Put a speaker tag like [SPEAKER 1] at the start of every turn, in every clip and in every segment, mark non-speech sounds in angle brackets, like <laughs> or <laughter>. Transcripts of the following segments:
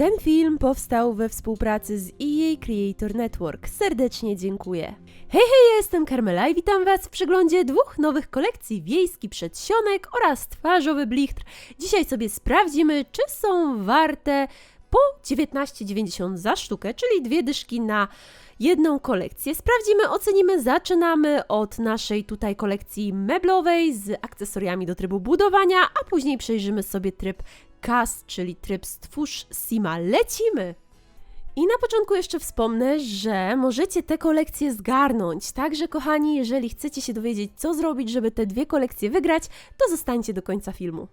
[SPEAKER 1] Ten film powstał we współpracy z EA Creator Network. Serdecznie dziękuję. Hej, hej, jestem Carmela i witam Was w przeglądzie dwóch nowych kolekcji Wiejski Przedsionek oraz Twarzowy Blichtr. Dzisiaj sobie sprawdzimy, czy są warte po 19,90 za sztukę, czyli dwie dyszki na jedną kolekcję. Sprawdzimy, ocenimy, zaczynamy od naszej tutaj kolekcji meblowej z akcesoriami do trybu budowania, a później przejrzymy sobie tryb CAS, czyli tryb Stwórz Sima. Lecimy! I na początku jeszcze wspomnę, że możecie te kolekcje zgarnąć. Także, kochani, jeżeli chcecie się dowiedzieć, co zrobić, żeby te dwie kolekcje wygrać, to zostańcie do końca filmu.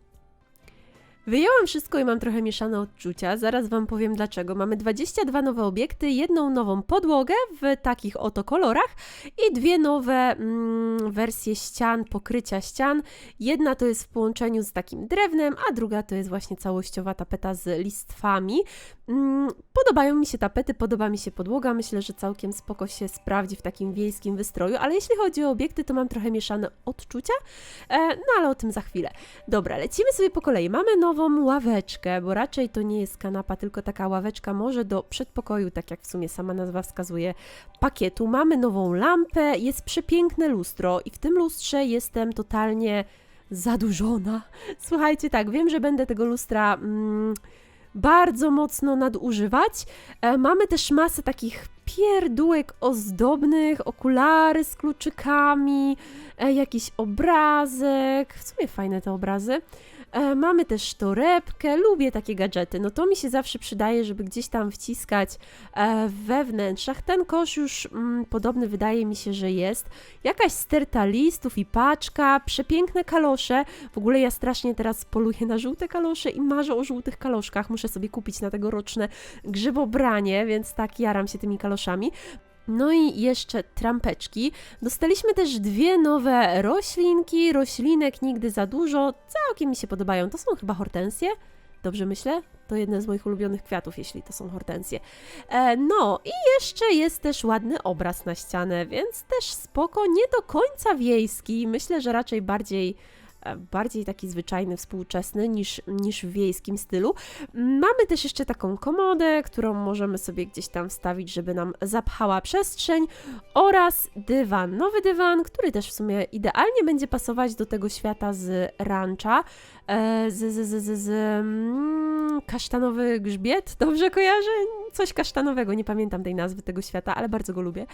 [SPEAKER 1] Wyjęłam wszystko i mam trochę mieszane odczucia. Zaraz Wam powiem dlaczego. Mamy 22 nowe obiekty, jedną nową podłogę w takich oto kolorach i dwie nowe mm, wersje ścian, pokrycia ścian. Jedna to jest w połączeniu z takim drewnem, a druga to jest właśnie całościowa tapeta z listwami. Mm, podobają mi się tapety, podoba mi się podłoga. Myślę, że całkiem spoko się sprawdzi w takim wiejskim wystroju, ale jeśli chodzi o obiekty, to mam trochę mieszane odczucia. E, no ale o tym za chwilę. Dobra, lecimy sobie po kolei. Mamy nową ławeczkę, bo raczej to nie jest kanapa, tylko taka ławeczka może do przedpokoju, tak jak w sumie sama nazwa wskazuje, pakietu. Mamy nową lampę, jest przepiękne lustro i w tym lustrze jestem totalnie zadłużona. Słuchajcie, tak, wiem, że będę tego lustra... Mm, bardzo mocno nadużywać. E, mamy też masę takich pierdółek ozdobnych, okulary z kluczykami, e, jakiś obrazek. W sumie fajne te obrazy. E, mamy też torebkę, lubię takie gadżety. No to mi się zawsze przydaje, żeby gdzieś tam wciskać e. Ten kosz już mm, podobny wydaje mi się, że jest. Jakaś sterta listów i paczka, przepiękne kalosze. W ogóle ja strasznie teraz poluję na żółte kalosze i marzę o żółtych kaloszkach. Muszę sobie kupić na tegoroczne grzybobranie, więc tak jaram się tymi kaloszami. No i jeszcze trampeczki. Dostaliśmy też dwie nowe roślinki. Roślinek nigdy za dużo. Całkiem mi się podobają. To są chyba hortensje? Dobrze myślę? To jedne z moich ulubionych kwiatów, jeśli to są hortensje. E, no i jeszcze jest też ładny obraz na ścianę, więc też spoko. Nie do końca wiejski. Myślę, że raczej bardziej bardziej taki zwyczajny, współczesny niż, niż w wiejskim stylu. Mamy też jeszcze taką komodę, którą możemy sobie gdzieś tam wstawić, żeby nam zapchała przestrzeń oraz dywan, nowy dywan, który też w sumie idealnie będzie pasować do tego świata z rancha, e, z, z, z, z, z mm, kasztanowy grzbiet, dobrze kojarzę? Coś kasztanowego, nie pamiętam tej nazwy tego świata, ale bardzo go lubię.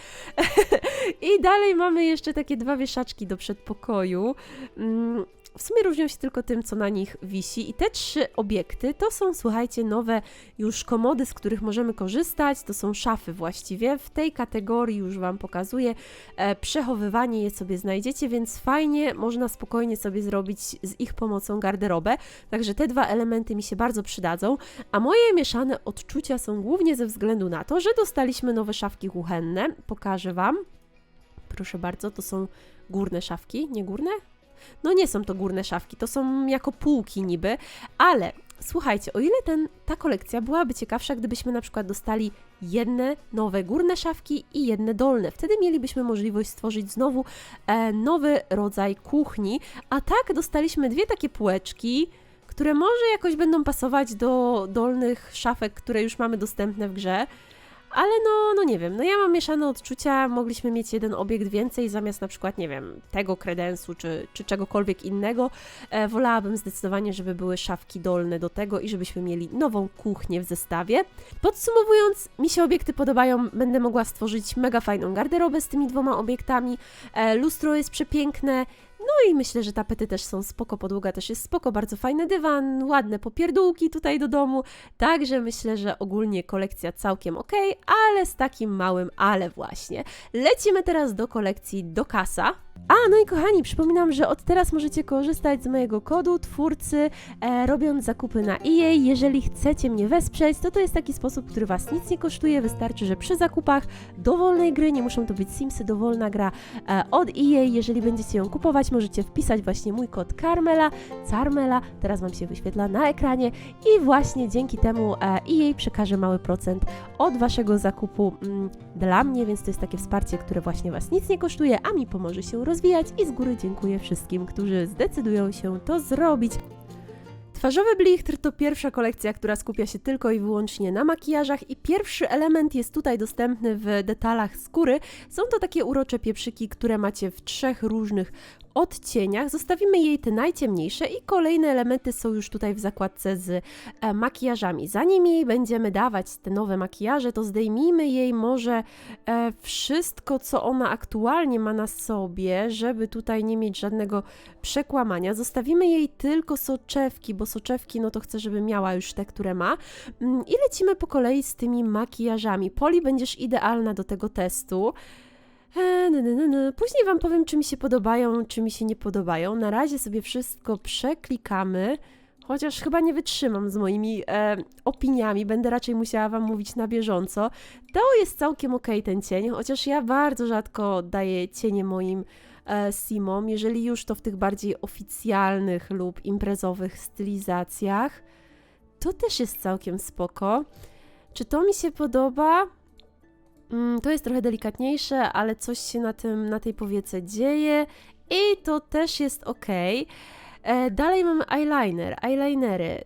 [SPEAKER 1] <laughs> I dalej mamy jeszcze takie dwa wieszaczki do przedpokoju. Mm, w sumie różnią się tylko tym, co na nich wisi. I te trzy obiekty to są, słuchajcie, nowe już komody, z których możemy korzystać. To są szafy właściwie. W tej kategorii już Wam pokazuję. E, przechowywanie je sobie znajdziecie, więc fajnie można spokojnie sobie zrobić z ich pomocą garderobę. Także te dwa elementy mi się bardzo przydadzą. A moje mieszane odczucia są głównie ze względu na to, że dostaliśmy nowe szafki kuchenne. Pokażę Wam. Proszę bardzo, to są górne szafki, nie górne? No nie są to górne szafki, to są jako półki niby, ale słuchajcie, o ile ten, ta kolekcja byłaby ciekawsza, gdybyśmy na przykład dostali jedne nowe górne szafki i jedne dolne. Wtedy mielibyśmy możliwość stworzyć znowu e, nowy rodzaj kuchni, a tak dostaliśmy dwie takie półeczki, które może jakoś będą pasować do dolnych szafek, które już mamy dostępne w grze. Ale no, no nie wiem, no ja mam mieszane odczucia, mogliśmy mieć jeden obiekt więcej zamiast na przykład, nie wiem, tego kredensu czy, czy czegokolwiek innego. E, wolałabym zdecydowanie, żeby były szafki dolne do tego i żebyśmy mieli nową kuchnię w zestawie. Podsumowując, mi się obiekty podobają, będę mogła stworzyć mega fajną garderobę z tymi dwoma obiektami. E, lustro jest przepiękne, no i myślę, że tapety też są spoko, podłoga też jest spoko, bardzo fajny dywan, ładne popierdółki tutaj do domu, także myślę, że ogólnie kolekcja całkiem ok, ale z takim małym ale właśnie. Lecimy teraz do kolekcji do kasa. A, no i kochani, przypominam, że od teraz możecie korzystać z mojego kodu twórcy, e, robiąc zakupy na EA. Jeżeli chcecie mnie wesprzeć, to to jest taki sposób, który Was nic nie kosztuje. Wystarczy, że przy zakupach dowolnej gry, nie muszą to być Simsy, dowolna gra e, od EA, jeżeli będziecie ją kupować, możecie wpisać właśnie mój kod Carmela, Carmela, teraz Wam się wyświetla na ekranie i właśnie dzięki temu e, EA przekaże mały procent od Waszego zakupu mm, dla mnie, więc to jest takie wsparcie, które właśnie Was nic nie kosztuje, a mi pomoże się rozwijać i z góry dziękuję wszystkim, którzy zdecydują się to zrobić. Twarzowy blichtr to pierwsza kolekcja, która skupia się tylko i wyłącznie na makijażach i pierwszy element jest tutaj dostępny w detalach skóry. Są to takie urocze pieprzyki, które macie w trzech różnych odcieniach. Zostawimy jej te najciemniejsze i kolejne elementy są już tutaj w zakładce z e, makijażami. Zanim jej będziemy dawać te nowe makijaże, to zdejmijmy jej może e, wszystko, co ona aktualnie ma na sobie, żeby tutaj nie mieć żadnego przekłamania. Zostawimy jej tylko soczewki, bo soczewki, no to chcę, żeby miała już te, które ma. Mm, I lecimy po kolei z tymi makijażami. Poli, będziesz idealna do tego testu. Później Wam powiem, czy mi się podobają, czy mi się nie podobają. Na razie sobie wszystko przeklikamy. Chociaż chyba nie wytrzymam z moimi e, opiniami, będę raczej musiała Wam mówić na bieżąco. To jest całkiem ok ten cień, chociaż ja bardzo rzadko daję cienie moim e, simom, jeżeli już to w tych bardziej oficjalnych lub imprezowych stylizacjach. To też jest całkiem spoko. Czy to mi się podoba? Mm, to jest trochę delikatniejsze, ale coś się na, tym, na tej powiece dzieje i to też jest ok. E, dalej mamy eyeliner, eyelinery.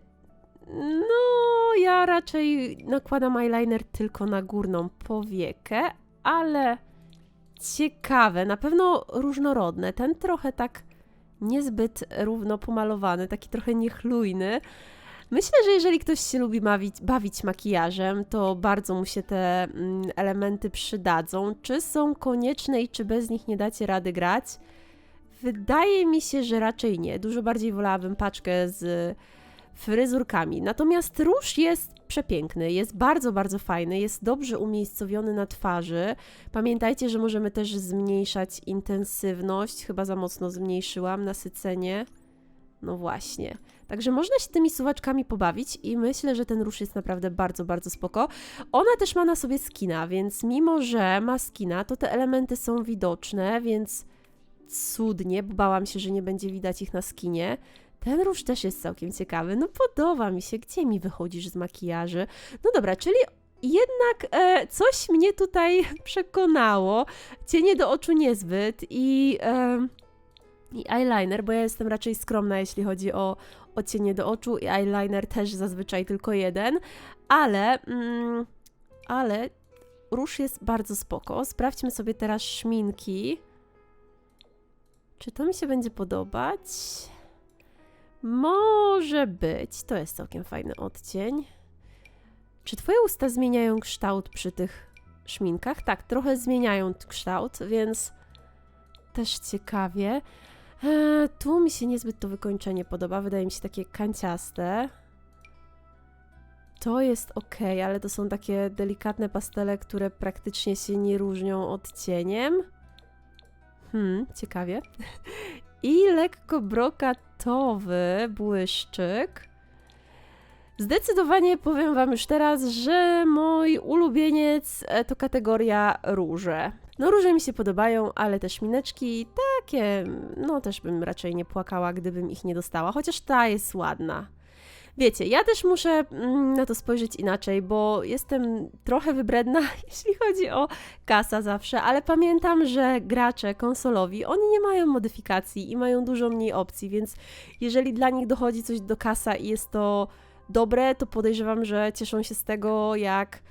[SPEAKER 1] No, ja raczej nakładam eyeliner tylko na górną powiekę, ale ciekawe, na pewno różnorodne. Ten trochę tak niezbyt równo pomalowany, taki trochę niechlujny. Myślę, że jeżeli ktoś się lubi bawić, bawić makijażem, to bardzo mu się te mm, elementy przydadzą. Czy są konieczne i czy bez nich nie dacie rady grać? Wydaje mi się, że raczej nie. Dużo bardziej wolałabym paczkę z fryzurkami. Natomiast róż jest przepiękny, jest bardzo, bardzo fajny, jest dobrze umiejscowiony na twarzy. Pamiętajcie, że możemy też zmniejszać intensywność. Chyba za mocno zmniejszyłam nasycenie. No właśnie. Także można się tymi suwaczkami pobawić i myślę, że ten róż jest naprawdę bardzo, bardzo spoko. Ona też ma na sobie skina, więc mimo, że ma skina, to te elementy są widoczne, więc cudnie, bo bałam się, że nie będzie widać ich na skinie. Ten róż też jest całkiem ciekawy. No podoba mi się. Gdzie mi wychodzisz z makijaży? No dobra, czyli jednak e, coś mnie tutaj <laughs> przekonało. Cienie do oczu niezbyt i... E, i eyeliner, bo ja jestem raczej skromna, jeśli chodzi o, o cienie do oczu i eyeliner też zazwyczaj tylko jeden, ale, mm, ale róż jest bardzo spoko. Sprawdźmy sobie teraz szminki. Czy to mi się będzie podobać? Może być. To jest całkiem fajny odcień. Czy twoje usta zmieniają kształt przy tych szminkach? Tak, trochę zmieniają kształt, więc też ciekawie. Eee, tu mi się niezbyt to wykończenie podoba, wydaje mi się takie kanciaste. To jest ok, ale to są takie delikatne pastele, które praktycznie się nie różnią odcieniem. Hmm, ciekawie. <laughs> I lekko brokatowy błyszczyk. Zdecydowanie powiem Wam już teraz, że mój ulubieniec e, to kategoria róże. No róże mi się podobają, ale te szmineczki takie, no też bym raczej nie płakała, gdybym ich nie dostała, chociaż ta jest ładna. Wiecie, ja też muszę mm, na to spojrzeć inaczej, bo jestem trochę wybredna, <laughs> jeśli chodzi o kasa zawsze, ale pamiętam, że gracze konsolowi, oni nie mają modyfikacji i mają dużo mniej opcji, więc jeżeli dla nich dochodzi coś do kasa i jest to dobre, to podejrzewam, że cieszą się z tego jak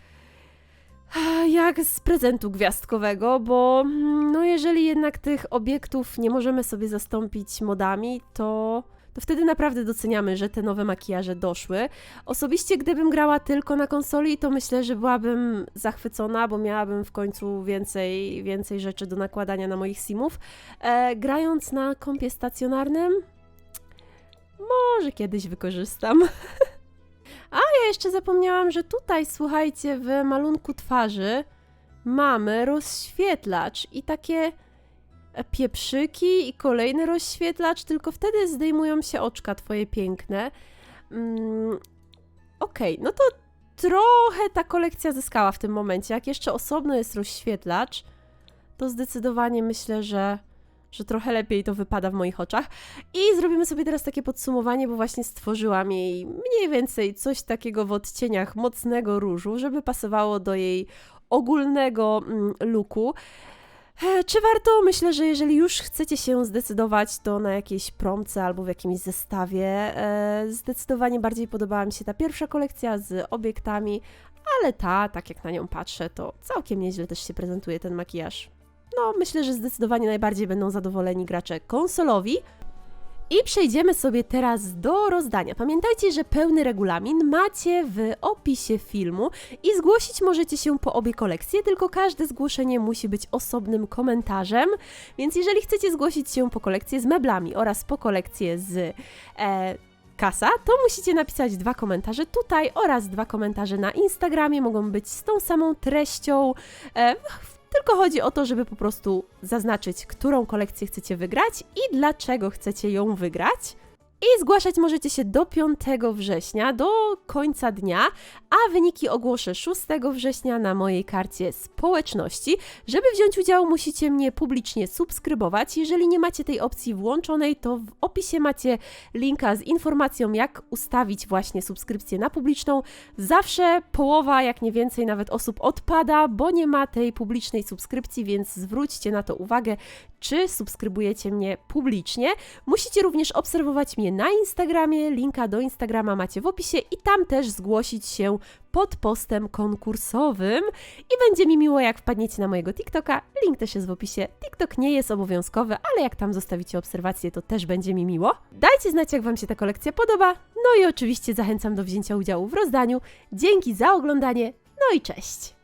[SPEAKER 1] <sighs> jak z prezentu gwiazdkowego, bo mm, no jeżeli jednak tych obiektów nie możemy sobie zastąpić modami, to to wtedy naprawdę doceniamy, że te nowe makijaże doszły. Osobiście, gdybym grała tylko na konsoli, to myślę, że byłabym zachwycona, bo miałabym w końcu więcej, więcej rzeczy do nakładania na moich simów. E, grając na kompie stacjonarnym, może kiedyś wykorzystam. <laughs> Jeszcze zapomniałam, że tutaj, słuchajcie, w malunku twarzy mamy rozświetlacz i takie pieprzyki i kolejny rozświetlacz, tylko wtedy zdejmują się oczka twoje piękne. Mm, Okej, okay, no to trochę ta kolekcja zyskała w tym momencie. Jak jeszcze osobno jest rozświetlacz, to zdecydowanie myślę, że że trochę lepiej to wypada w moich oczach. I zrobimy sobie teraz takie podsumowanie, bo właśnie stworzyłam jej mniej więcej coś takiego w odcieniach mocnego różu, żeby pasowało do jej ogólnego mm, looku. E, Czy warto? Myślę, że jeżeli już chcecie się zdecydować, to na jakiejś promce albo w jakimś zestawie. E, Zdecydowanie bardziej podobała mi się ta pierwsza kolekcja z obiektami, ale ta, tak jak na nią patrzę, to całkiem nieźle też się prezentuje ten makijaż. No, myślę, że zdecydowanie najbardziej będą zadowoleni gracze konsolowi. I przejdziemy sobie teraz do rozdania. Pamiętajcie, że pełny regulamin macie w opisie filmu i zgłosić możecie się po obie kolekcje, tylko każde zgłoszenie musi być osobnym komentarzem. Więc jeżeli chcecie zgłosić się po kolekcję z meblami oraz po kolekcję z e, kasa, to musicie napisać dwa komentarze tutaj oraz dwa komentarze na Instagramie. Mogą być z tą samą treścią. E, tylko chodzi o to, żeby po prostu zaznaczyć, którą kolekcję chcecie wygrać i dlaczego chcecie ją wygrać. I zgłaszać możecie się do 5 września, do końca dnia, a wyniki ogłoszę 6 września na mojej karcie społeczności. Żeby wziąć udział, musicie mnie publicznie subskrybować. Jeżeli nie macie tej opcji włączonej, to w opisie macie linka z informacją, jak ustawić właśnie subskrypcję na publiczną. Zawsze połowa, jak nie więcej, nawet osób odpada, bo nie ma tej publicznej subskrypcji, więc zwróćcie na to uwagę, czy subskrybujecie mnie publicznie. Musicie również obserwować mnie na Instagramie. Linka do Instagrama macie w opisie i tam też zgłosić się pod postem konkursowym. I będzie mi miło, jak wpadniecie na mojego TikToka. Link też jest w opisie. TikTok nie jest obowiązkowy, ale jak tam zostawicie obserwację, to też będzie mi miło. Dajcie znać, jak Wam się ta kolekcja podoba. No i oczywiście zachęcam do wzięcia udziału w rozdaniu. Dzięki za oglądanie. No i cześć!